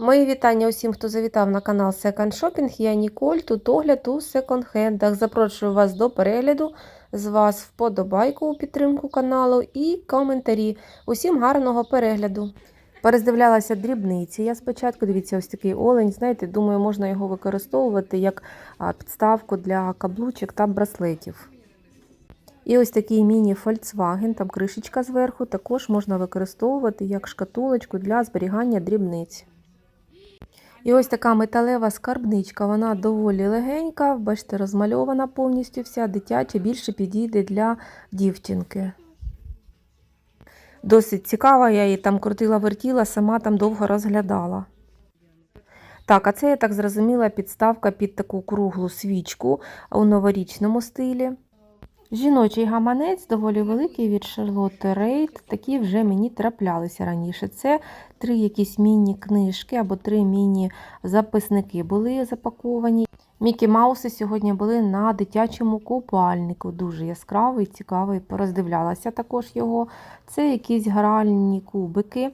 Мої вітання усім, хто завітав на канал Second Shopping. Я Ніколь, тут огляд у секонд-хендах. Запрошую вас до перегляду. З вас вподобайку у підтримку каналу і коментарі. Усім гарного перегляду. Перездивлялася дрібниці. Я спочатку дивіться, ось такий олень. Знаєте, думаю, можна його використовувати як підставку для каблучок та браслетів. І ось такий міні-Volkswagen, там кришечка зверху, також можна використовувати як шкатулочку для зберігання дрібниць. І ось така металева скарбничка, вона доволі легенька, бачите, розмальована повністю вся, дитяча, більше підійде для дівчинки. Досить цікава, я її там крутила-вертіла, сама там довго розглядала. Так, а це, я так зрозуміла, підставка під таку круглу свічку у новорічному стилі. Жіночий гаманець доволі великий від Charlotte Рейд. Такі вже мені траплялися раніше. Це три якісь міні-книжки або три міні-записники були запаковані. Мікі Мауси сьогодні були на дитячому купальнику. Дуже яскравий, цікавий. Пороздивлялася також його. Це якісь гральні кубики.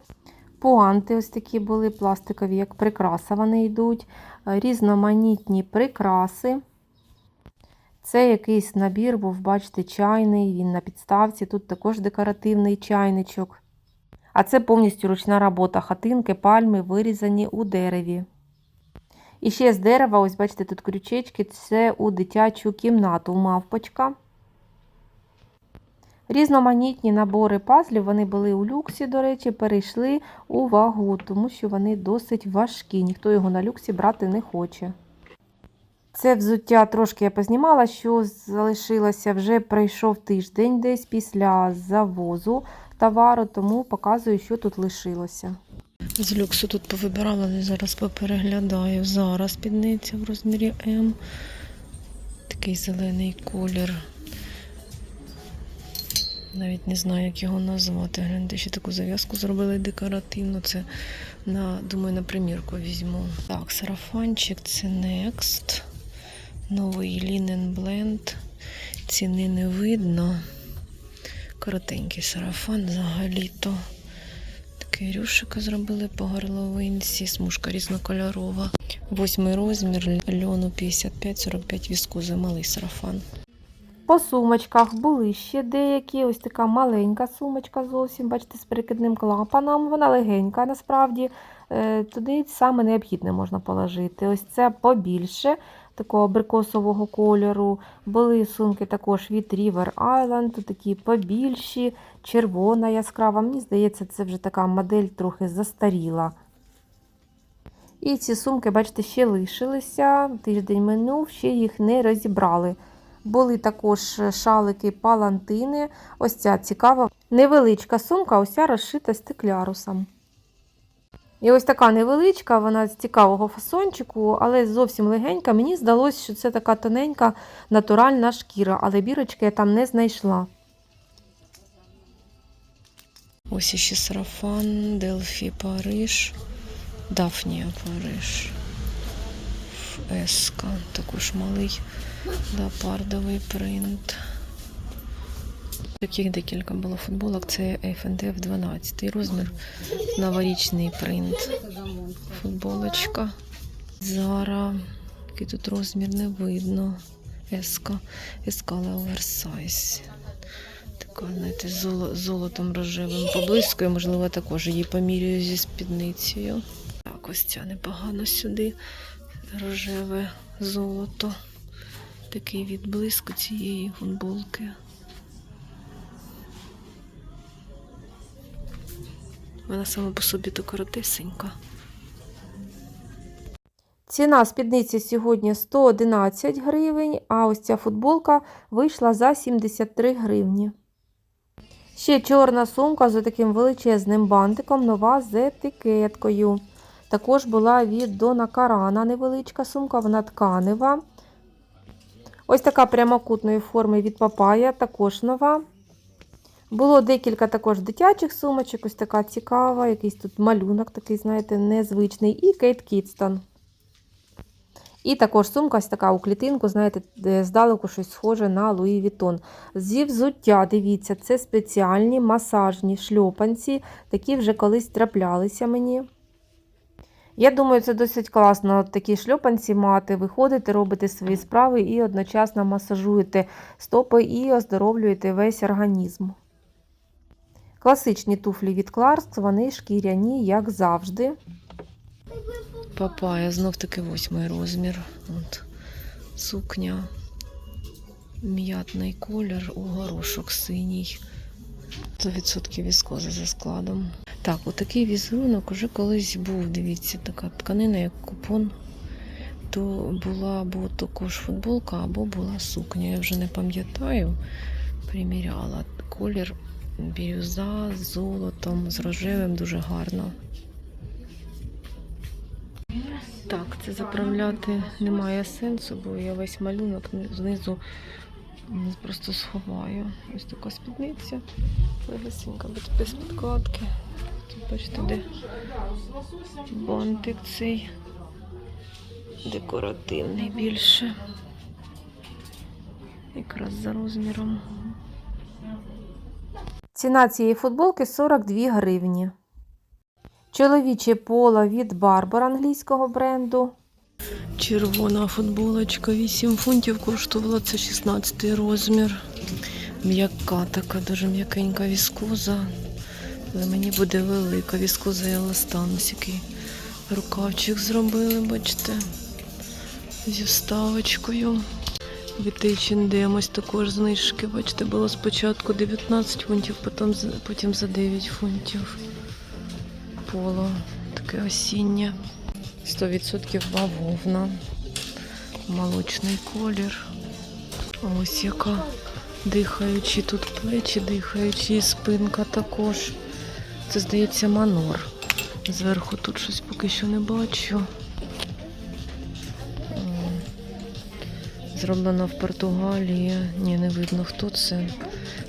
Пуанти ось такі були пластикові, як прикраса вони йдуть, різноманітні прикраси. Це якийсь набір, був, бачите, чайний, він на підставці, тут також декоративний чайничок. А це повністю ручна робота хатинки, пальми вирізані у дереві. І ще з дерева, ось бачите, тут крючечки, це у дитячу кімнату мавпочка. Різноманітні набори пазлів, вони були у люксі, до речі, перейшли у вагу, тому що вони досить важкі. Ніхто його на люксі брати не хоче. Це взуття трошки я познімала, що залишилося, вже пройшов тиждень десь після завозу товару, тому показую, що тут лишилося. З люксу тут повибирала, але зараз попереглядаю. Зараз спідниця в розмірі М. Такий зелений колір. Навіть не знаю, як його назвати. Гляньте, ще таку зав'язку зробили декоративну. Це на, думаю, на примірку візьму. Так, сарафанчик це Next. Новий Linen Blend. Ціни не видно. Коротенький сарафан взагалі-то. Такий рюшика зробили по горловинці, смужка різнокольорова. Восьмий розмір, льону 55-45 віскузи, малий сарафан. По сумочках були ще деякі. Ось така маленька сумочка зовсім, бачите, з перекидним клапаном. Вона легенька насправді. Е, Туди саме необхідне можна положити. Ось це побільше, такого абрикосового кольору. Були сумки також від River Island, такі побільші, червона яскрава. Мені здається, це вже така модель трохи застаріла. І ці сумки, бачите, ще лишилися. Тиждень минув, ще їх не розібрали. Були також шалики палантини. Ось ця цікава, невеличка сумка, ось ця розшита стеклярусом. І ось така невеличка, вона з цікавого фасончику, але зовсім легенька. Мені здалося, що це така тоненька натуральна шкіра, але бірочки я там не знайшла. Ось іще сарафан, Делфі Париж, Дафнія Париж. Еска, також малий леопардовий принт. Таких декілька було футболок. Це F&F 12 розмір. Новорічний принт. Футболочка. Зара. Який тут розмір не видно. Еска. Еска оверсайз. Така, знаєте, золотом рожевим поблискою, можливо, також її помірюю зі спідницею. Так, ось ця непогано сюди. Рожеве золото. Такий відблиск цієї футболки. Вона сама по собі то коротесенька. Ціна спідниці сьогодні 111 гривень, а ось ця футболка вийшла за 73 гривні. Ще чорна сумка з таким величезним бантиком, нова з етикеткою. Також була від Дона Карана невеличка сумка, вона тканева. Ось така прямокутної форми від Папая, також нова. Було декілька також дитячих сумочок, ось така цікава, якийсь тут малюнок такий, знаєте, незвичний. І Кейт Кітстон. І також сумка ось така у клітинку, знаєте, здалеку щось схоже на Луї Вітон. Зі взуття, дивіться, це спеціальні масажні шльопанці, такі вже колись траплялися мені. Я думаю, це досить класно такі шльопанці мати, виходите, робите свої справи і одночасно масажуєте стопи і оздоровлюєте весь організм. Класичні туфлі від Clarks, вони шкіряні, як завжди. Папая, знов таки восьмий розмір. От. Сукня. М'ятний колір, у горошок синій. 100% віскоза за складом. Так, отакий візерунок уже колись був. Дивіться, така тканина, як купон. То була або також футболка, або була сукня. Я вже не пам'ятаю. Приміряла. Колір бірюза з золотом, з рожевим дуже гарно. Так, це заправляти немає сенсу, бо я весь малюнок знизу просто сховаю. Ось така спідниця. Легесенька, без- підкладки. Тут бачите, де бантик цей декоративний більше. Якраз за розміром. Ціна цієї футболки 42 гривні. Чоловіче поло від Barbour англійського бренду. Червона футболочка 8 фунтів коштувала, це 16 розмір. М'яка така, дуже м'якенька віскоза. Але мені буде велика віскоза і еластанус, який рукавчик зробили, бачите, зі вставочкою. Від H&M ось також знижки, бачите, було спочатку 19 фунтів, потім, потім за 9 фунтів. Поло таке осіннє. 100% бавовна. Молочний колір. Ось яка дихаючі тут плечі, дихаючі спинка також. Це здається манор. Зверху тут щось поки що не бачу. Зроблено в Португалії. Ні, не видно хто це.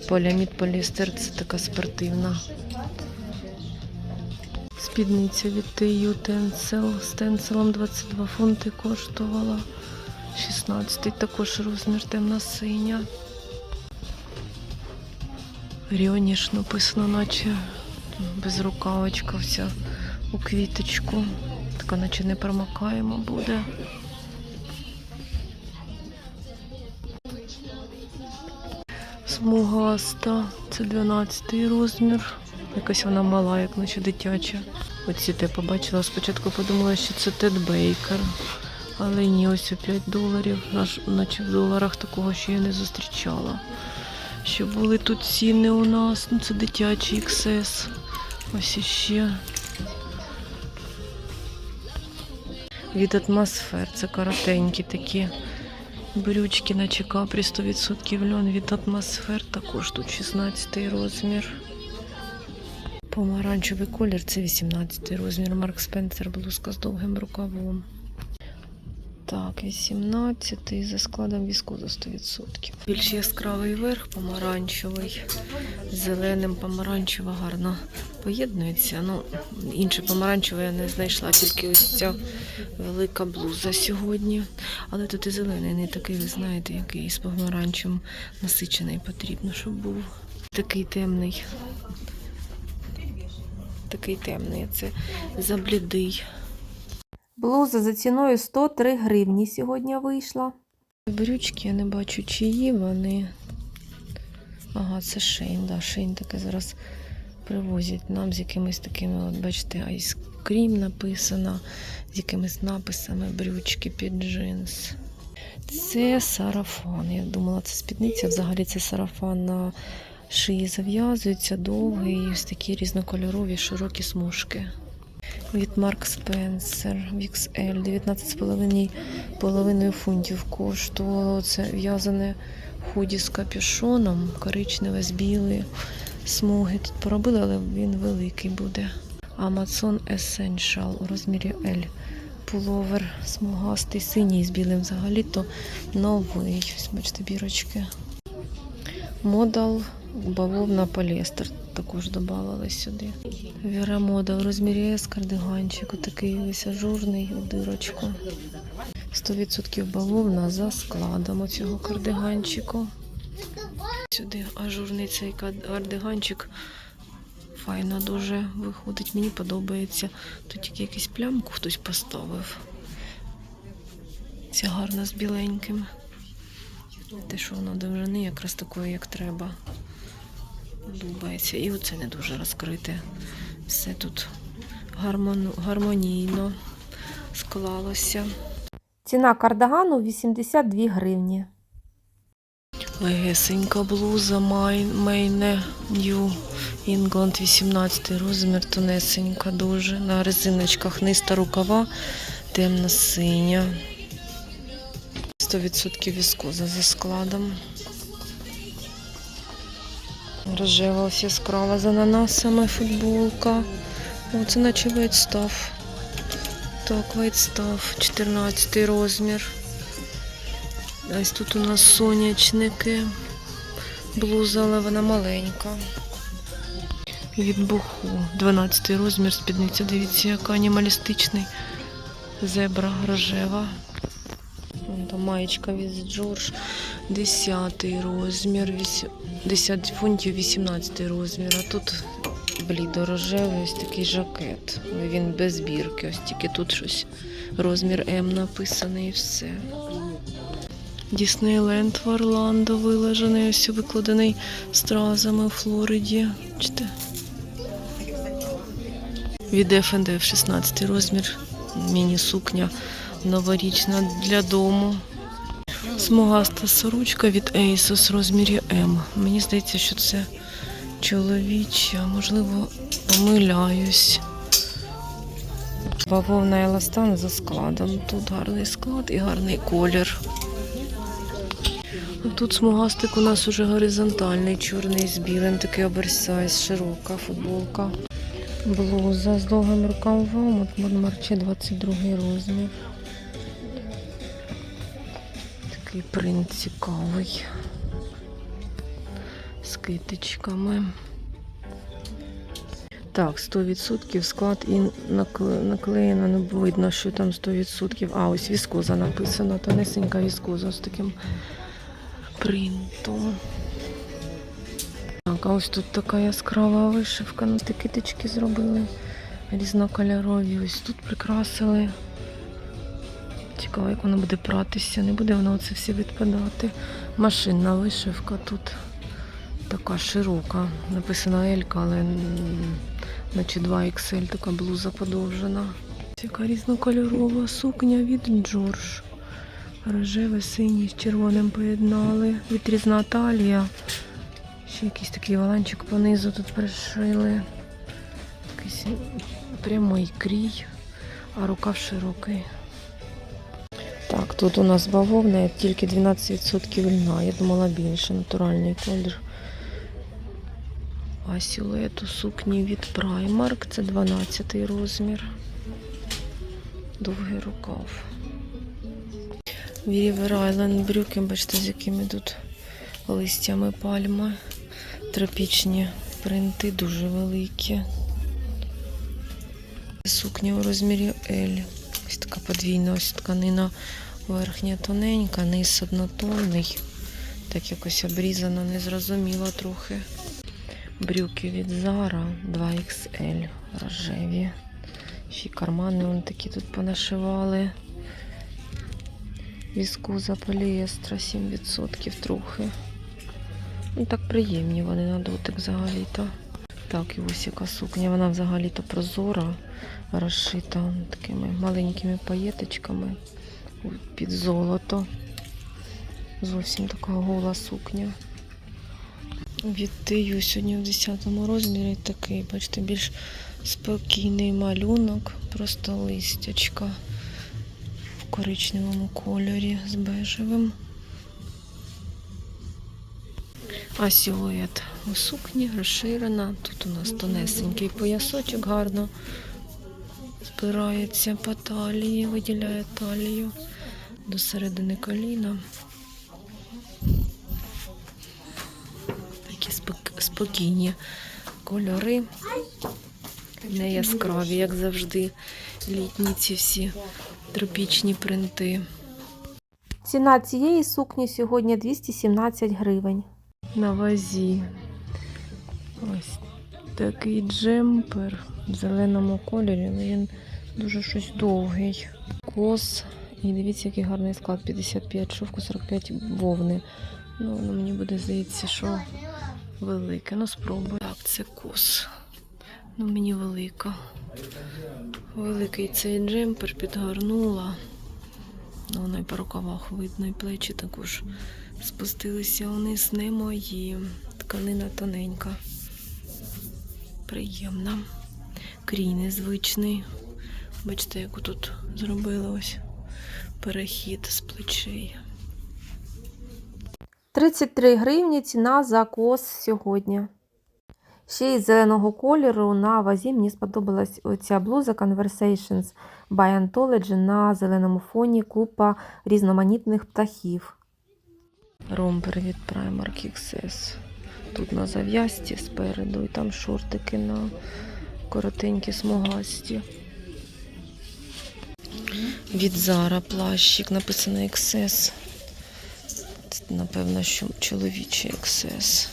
Поліамід поліестер це така спортивна. Спідниця від TU Tencel з тенцелом 22 фунти коштувала. 16 також розмір темна синя. Ріоніш написано, наче безрукавочка вся у квіточку. Така наче не промокаємо буде. Смугаста, це 12 розмір. Якась вона мала, як наче дитяча. Оці те побачила. Спочатку подумала, що це Тед Бейкер. Але ні, ось у 5 доларів. Наче в доларах такого ще я не зустрічала. Що були тут ціни у нас. Ну, це дитячий XS. Ось іще. Від атмосфер. Це коротенькі такі брючки, наче капрі 100% льон від атмосфер. Також тут 16 розмір. Помаранчевий колір це 18 розмір. Марк Спенсер блузка з довгим рукавом. Так, 18 за складом віскоза 100%. Більш яскравий верх, помаранчевий. З Зеленим помаранчева гарно поєднується. Ну, інше помаранчеве я не знайшла, тільки ось ця велика блуза сьогодні. Але тут і зелений, не такий, ви знаєте, який з помаранчем насичений потрібно, щоб був. Такий темний. Такий темний. Це заблідий. Блуза за ціною 103 гривні сьогодні вийшла. Брючки я не бачу, чиї вони. Ага, це шейн, да, шейн таке зараз привозять нам з якимись такими, от бачите, айскрім написано, з якимись написами брючки під джинс. Це сарафан. Я думала, це спідниця. Взагалі це сарафан на шиї зав'язується, довгий, ось такі різнокольорові широкі смужки. Від Марк Спенсер в XL 19,5 половиною фунтів коштувало. Це в'язане худі з капюшоном, коричневе з білої смуги. Тут поробили, але він великий буде. Amazon Essential у розмірі L. Пуловер смугастий, синій з білим взагалі, то новий. Ось бачите, бірочки. Модал бавовна поліестер також додавали сюди. Віра мода в розмірі S кардиганчик, отакий весь ажурний у дирочку. 100% бавовна за складом цього кардиганчику. Сюди ажурний цей кардиганчик файно дуже виходить. Мені подобається. Тут тільки якусь плямку хтось поставив. Ця гарна з біленьким. Те, що воно довжини якраз такої, як треба. Подобається. І оце не дуже розкрите. Все тут гармонійно склалося. Ціна кардагану 82 гривні. Легесенька блуза Май- Мейне Нью Інгланд 18 розмір, тонесенька дуже. На резиночках ниста рукава, темна синя. 100% віскоза за складом. Рожева ось яскрава з ананасами футболка. О, це наче вайтстав. Так, вайтстав, 14 розмір. Ось тут у нас сонячники. Блуза, але вона маленька. Від буху. 12 розмір спідниця. Дивіться, яка анімалістичний. Зебра рожева. Маєчка від Джордж. 10 розмір. 10 фунтів, 18 розмір. А тут блідо-рожевий ось такий жакет. Він без бірки. Ось тільки тут щось. Розмір М написаний і все. Діснейленд в Орландо вилежений, ось викладений стразами у Флориді. Бачите? Від F&F 16 розмір. Міні-сукня новорічна для дому. Смугаста сорочка від Asos розмірі М. Мені здається, що це чоловіча, можливо, помиляюсь. Бавовна еластан за складом. Тут гарний склад і гарний колір. Тут смугастик у нас уже горизонтальний, чорний з білим, такий оверсайз, широка футболка. Блуза з довгим рукавом, от Монмарче 22 розмір. Такий принт цікавий. З китичками. Так, 100% склад і наклеєно, не видно, що там 100%. А, ось віскоза написано, тонесенька віскоза з таким принтом. Так, а ось тут така яскрава вишивка. Ну, такі китички зробили різнокольорові. Ось тут прикрасили. Цікаво, як воно буде пратися. Не буде воно це все відпадати. Машинна вишивка тут така широка. Написано Елька, але наче 2XL така блуза подовжена. Яка різнокольорова сукня від Джордж. Рожеве, синій з червоним поєднали. Відрізна талія. Ще якийсь такий валанчик понизу тут пришили. Якийсь прямий крій, а рукав широкий. Так, тут у нас бавовна, тільки 12% льна. Я думала більше, натуральний колір. А силует у сукні від Primark, це 12 розмір. Довгий рукав. River Island брюки, бачите, з якими тут листями пальми. Тропічні принти дуже великі. Сукня у розмірі L. Ось така подвійна ось тканина верхня тоненька, низ однотонний. Так якось обрізано, незрозуміло трохи. Брюки від Zara 2XL рожеві. Ще й кармани вон такі тут понашивали. Віскуза поліестра 7% трохи. Ну так приємні вони на дотик взагалі-то. Так, і ось яка сукня. Вона взагалі-то прозора, розшита такими маленькими паєточками під золото. Зовсім така гола сукня. Від Тию сьогодні в 10 розмірі такий, бачите, більш спокійний малюнок, просто листячка в коричневому кольорі з бежевим. А силует у сукні розширена. Тут у нас тонесенький поясочок гарно спирається по талії, виділяє талію до середини коліна. Такі спок- спокійні кольори, не яскраві, як завжди, літні ці всі тропічні принти. Ціна цієї сукні сьогодні 217 гривень. На вазі. Ось Такий джемпер в зеленому кольорі, але він дуже щось довгий. Кос. І дивіться, який гарний склад. 55 шовку, 45 вовни. Ну, воно мені буде здається, що велике. Ну, спробую. Так, це кос. Ну, мені велика. Великий цей джемпер підгорнула. Ну, воно і по рукавах видно, і плечі також спустилися вниз, не мої. Тканина тоненька. Приємна. Крій незвичний. Бачите, яку тут зробили ось перехід з плечей. 33 гривні ціна за кос сьогодні. Ще із зеленого кольору на вазі мені сподобалась оця блуза Conversations by Anthology на зеленому фоні купа різноманітних птахів. Ромбер від Primark XS. Тут на зав'язці спереду, і там шортики на коротенькі смугасті. Від Zara плащик написано XS. Це, напевно, що чоловічий XS.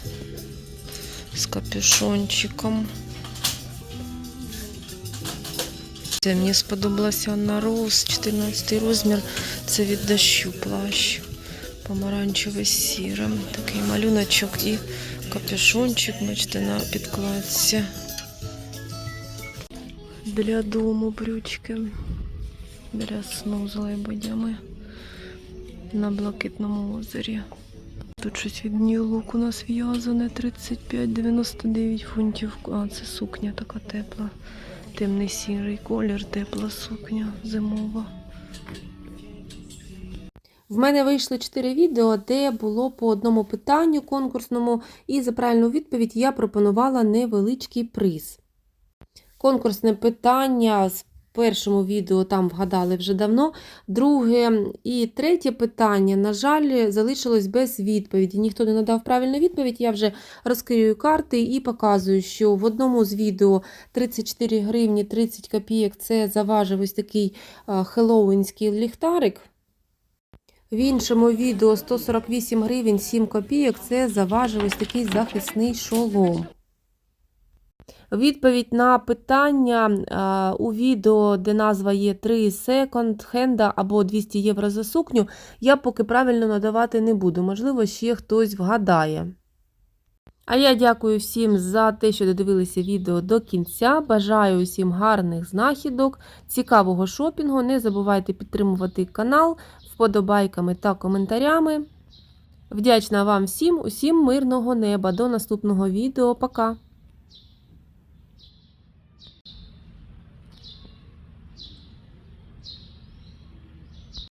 З капюшончиком. Це мені сподобалася Анна Роуз, 14 розмір. Це від дощу плащ. Помаранчеве сіре. Такий малюночок і капюшончик, бачите, на підкладці. Для дому брючки. Для сну з лебедями. На блакитному озері. Тут щось від New Look у нас в'язане 35,99 фунтів. А, це сукня така тепла. Темний сірий колір, тепла сукня зимова. В мене вийшло 4 відео, де було по одному питанню конкурсному, і за правильну відповідь я пропонувала невеличкий приз. Конкурсне питання з першому відео там вгадали вже давно. Друге і третє питання, на жаль, залишилось без відповіді. Ніхто не надав правильну відповідь. Я вже розкрию карти і показую, що в одному з відео 34 гривні 30 копійок це заважив ось такий а, хеллоуінський ліхтарик. В іншому відео 148 гривень 7 копійок це заважив ось такий захисний шолом. Відповідь на питання у відео, де назва є 3 секонд хенда або 200 євро за сукню, я поки правильно надавати не буду. Можливо, ще хтось вгадає. А я дякую всім за те, що додивилися відео до кінця. Бажаю усім гарних знахідок, цікавого шопінгу. Не забувайте підтримувати канал вподобайками та коментарями. Вдячна вам всім, усім мирного неба. До наступного відео. Пока!